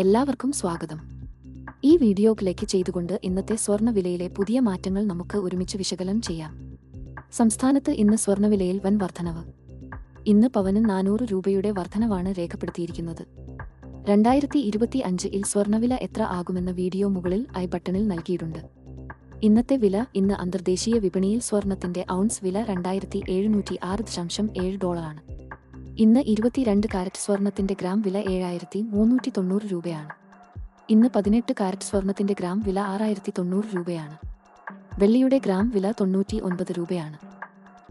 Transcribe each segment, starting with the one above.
എല്ലാവർക്കും സ്വാഗതം. ഈ വീഡിയോ ക്ലിക്ക് ചെയ്തുകൊണ്ട് ഇന്നത്തെ സ്വർണവിലയിലെ പുതിയ മാറ്റങ്ങൾ നമുക്ക് ഒരുമിച്ച് വിശകലനം ചെയ്യാം. സംസ്ഥാനത്ത് ഇന്ന് സ്വർണവിലയിൽ വൻ വർധനവ്. ഇന്ന് പവന് നാനൂറ് രൂപയുടെ വർധനവാണ് രേഖപ്പെടുത്തിയിരിക്കുന്നത്. രണ്ടായിരത്തി ഇരുപത്തി അഞ്ചിൽ സ്വർണവില എത്ര ആകുമെന്ന വീഡിയോ മുകളിൽ ഐ ബട്ടണിൽ നൽകിയിട്ടുണ്ട്. ഇന്നത്തെ വില ഇന്ന് അന്തർദേശീയ വിപണിയിൽ സ്വർണത്തിന്റെ ഔൺസ് വില രണ്ടായിരത്തി എഴുന്നൂറ്റി ആറ് ദശാംശം ഏഴ് ഡോളറാണ്. ഇന്ന് ഇരുപത്തിരണ്ട് കാരറ്റ് സ്വർണത്തിന്റെ ഗ്രാം വില ഏഴായിരത്തി മുന്നൂറ്റി തൊണ്ണൂറ് രൂപയാണ്. ഇന്ന് പതിനെട്ട് കാരറ്റ് സ്വർണത്തിന്റെ ഗ്രാം വില ആറായിരത്തി തൊണ്ണൂറ് രൂപയാണ്. വെള്ളിയുടെ ഗ്രാം വില തൊണ്ണൂറ്റി ഒൻപത് രൂപയാണ്.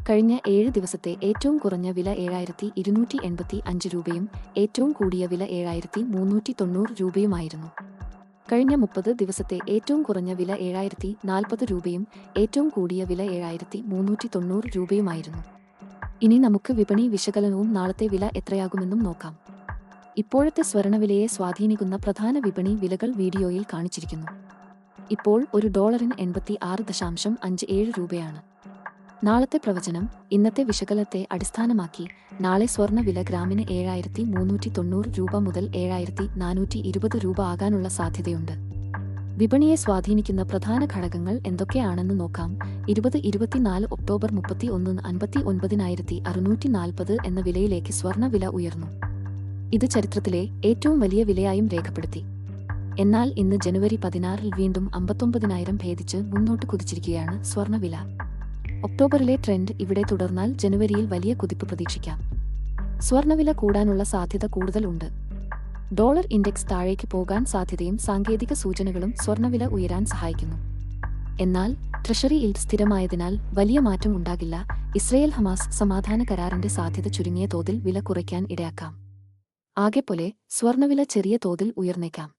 കഴിഞ്ഞ ഏഴ് ദിവസത്തെ ഏറ്റവും കുറഞ്ഞ വില ഏഴായിരത്തി ഇരുന്നൂറ്റി എൺപത്തി അഞ്ച് രൂപയും ഏറ്റവും കൂടിയ വില ഏഴായിരത്തി മുന്നൂറ്റി തൊണ്ണൂറ് രൂപയുമായിരുന്നു. കഴിഞ്ഞ മുപ്പത് ദിവസത്തെ ഏറ്റവും കുറഞ്ഞ വില ഏഴായിരത്തി നാൽപ്പത് രൂപയും ഏറ്റവും കൂടിയ വില ഏഴായിരത്തി മുന്നൂറ്റി തൊണ്ണൂറ് രൂപയുമായിരുന്നു. ഇനി നമുക്ക് വിപണി വിശകലനവും നാളത്തെ വില എത്രയാകുമെന്നും നോക്കാം. ഇപ്പോഴത്തെ സ്വർണവിലയെ സ്വാധീനിക്കുന്ന പ്രധാന വിപണി വിലകൾ വീഡിയോയിൽ കാണിച്ചിരിക്കുന്നു. ഇപ്പോൾ ഒരു ഡോളറിന് എൺപത്തി ആറ് ദശാംശം അഞ്ച് ഏഴ് രൂപയാണ്. നാളത്തെ പ്രവചനം ഇന്നത്തെ വിശകലത്തെ അടിസ്ഥാനമാക്കി നാളെ സ്വർണവില ഗ്രാമിന് ഏഴായിരത്തി മുന്നൂറ്റി തൊണ്ണൂറ് രൂപ മുതൽ ഏഴായിരത്തി നാനൂറ്റി ഇരുപത് രൂപ ആകാനുള്ള സാധ്യതയുണ്ട്. വിപണിയെ സ്വാധീനിക്കുന്ന പ്രധാന ഘടകങ്ങൾ എന്തൊക്കെയാണെന്ന് നോക്കാം. ഇരുപത് ഇരുപത്തിനാല് ഒക്ടോബർ മുപ്പത്തി ഒന്ന് അൻപത്തി ഒൻപതിനായിരത്തി അറുന്നൂറ്റി നാൽപ്പത് എന്ന വിലയിലേക്ക് സ്വർണവില ഉയർന്നു. ഇത് ചരിത്രത്തിലെ ഏറ്റവും വലിയ വിലയായും രേഖപ്പെടുത്തി. എന്നാൽ ഇന്ന് ജനുവരി പതിനാറിൽ വീണ്ടും അമ്പത്തൊമ്പതിനായിരം ഭേദിച്ച് മുന്നോട്ട് കുതിച്ചിരിക്കുകയാണ് സ്വർണവില ഒക്ടോബറിലെ ട്രെൻഡ് ഇവിടെ തുടർന്നാൽ ജനുവരിയിൽ വലിയ കുതിപ്പ് പ്രതീക്ഷിക്കാം. സ്വർണവില കൂടാനുള്ള സാധ്യത കൂടുതലുണ്ട്. ഡോളർ ഇൻഡെക്സ് താഴേക്ക് പോകാൻ സാധ്യതയും സാങ്കേതിക സൂചനകളും സ്വർണവില ഉയരാൻ സഹായിക്കുന്നു. എന്നാൽ ട്രഷറി ഇൽഡ് സ്ഥിരമായതിനാൽ വലിയ മാറ്റം ഉണ്ടാകില്ല. ഇസ്രയേൽ ഹമാസ് സമാധാന കരാറിന്റെ സാധ്യത ചുരുങ്ങിയ തോതിൽ വില കുറയ്ക്കാൻ ഇടയാക്കാം. ആകെപ്പോലെ സ്വർണവില ചെറിയ തോതിൽ ഉയർന്നേക്കാം.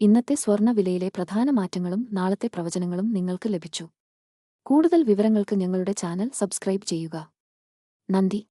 ഇന്നത്തെ സ്വർണവിലയിലെ പ്രധാന മാറ്റങ്ങളും നാളത്തെ പ്രവചനങ്ങളും നിങ്ങൾക്ക് ലഭിച്ചു. കൂടുതൽ വിവരങ്ങൾക്ക് ഞങ്ങളുടെ ചാനൽ സബ്സ്ക്രൈബ് ചെയ്യുക. നന്ദി.